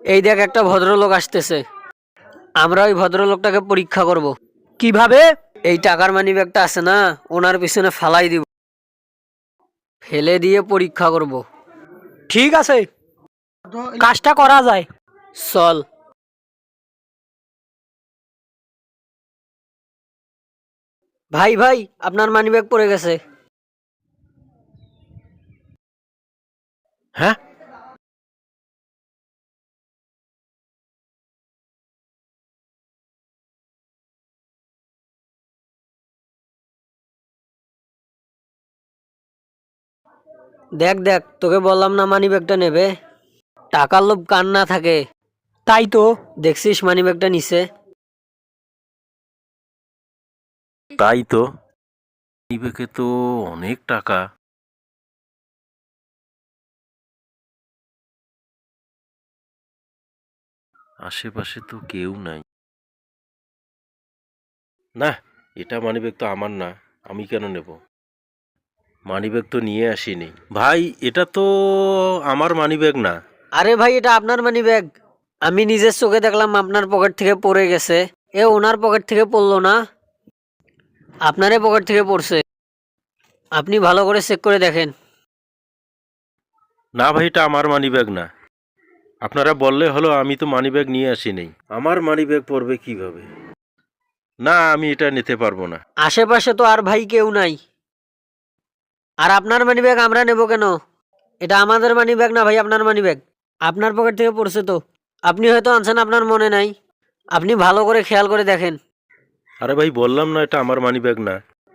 এই দেখ একটা ভদ্রলোক আসতেছে। আমরা ওই ভদ্রলোকটাকে পরীক্ষা করব। কীভাবে? এই টাকার মানি ব্যাগটা আছে না ওনার পিছনে ফালাই দিব। ফেলে দিয়ে পরীক্ষা করব। ঠিক আছে। কাজটা করা যায়। চল। ভাই ভাই আপনার মানি ব্যাগ পড়ে গেছে। হ্যাঁ? দেখ দেখ তোকে বললাম না মানি ব্যাগটা নেবে? টাকার লোভ কান না থাকে? তাই তো। দেখছিস মানি ব্যাগটা নিছে? তাই তো। ইবেকে তো অনেক টাকা। আশেপাশে তো কেউ নাই। না এটা মানিব্যাগ তো আমার না। আমি কেন নেব? মানিব্যাগ তো নিয়ে আসিনি। ভাই এটা তো আমার মানিব্যাগ না। আরে ভাই এটা আপনার মানি ব্যাগ আমি নিজের চোখে দেখলাম আপনার পকেট থেকে পড়ে গেছে। এ ওনার পকেট থেকে পড়ল না? আপনারই পকেট থেকে পড়ছে। আপনি ভালো করে চেক করে দেখেন। না ভাই এটা আমার মানিব্যাগ না। আপনারা বললে হলো আমি তো মানিব্যাগ নিয়ে আসিনি। আমার মানিব্যাগ পড়বে কীভাবে? না আমি এটা নিতে পারব না। আশেপাশে তো আর ভাই কেউ নাই। আর আপনার মানি ব্যাগ আমরা নেব কেন? এটা আমাদের মানি ব্যাগ না ভাই আপনার মানি ব্যাগ আপনার পকেট থেকে পড়ছে তো। আপনি হয়তো আনছেন আপনার মনে নাই। আপনি ভালো করে খেয়াল করে দেখেন। আরে ভাই বললাম না এটা আমার মানি ব্যাগ না।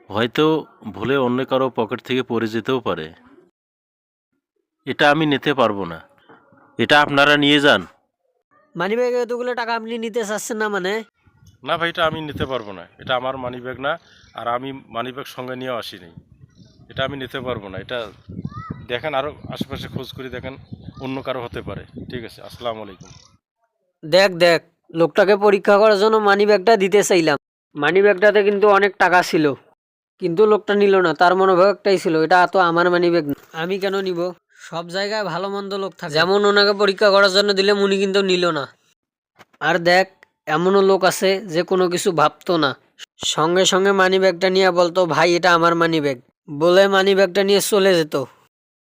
হয়তো ভুলে অন্য কারও পকেট থেকে পড়ে যেতেও পারে। এটা আমি নিতে পারব না। এটা আপনারা নিয়ে যান। মানি ব্যাগে এতগুলো টাকা আপনি নিতে চাচ্ছেন না মানে? না ভাই এটা আমি নিতে পারব না। এটা আমার মানি ব্যাগ না আর আমি মানি ব্যাগ সঙ্গে নিয়েও আসিনি। এটা আমি নিতে পারব না। এটা দেখেন আরও আশেপাশে খোঁজ করে দেখেন অন্য কারও হতে পারে। ঠিক আছে, আসসালামু আলাইকুম। দেখ দেখ, লোকটাকে পরীক্ষা করার জন্য মানি ব্যাগটা দিতে চাইলাম। মানি ব্যাগটাতে কিন্তু অনেক টাকা ছিল, কিন্তু লোকটা নিল না, তার মনোভাব একটাই ছিল, এটা তো আমার মানি ব্যাগ আমি কেন নিব? সব জায়গায় ভালো মন্দ লোক থাকে। যেমন ওনাকে পরীক্ষা করার জন্য দিলে উনি কিন্তু নিল না। আর দেখ, এমনও লোক আছে যে কোনো কিছু ভাবতো না। সঙ্গে সঙ্গে মানি ব্যাগটা নিয়ে বলতো, ভাই, এটা আমার মানি ব্যাগ বলে মানি ব্যাগটা নিয়ে চলে যেত।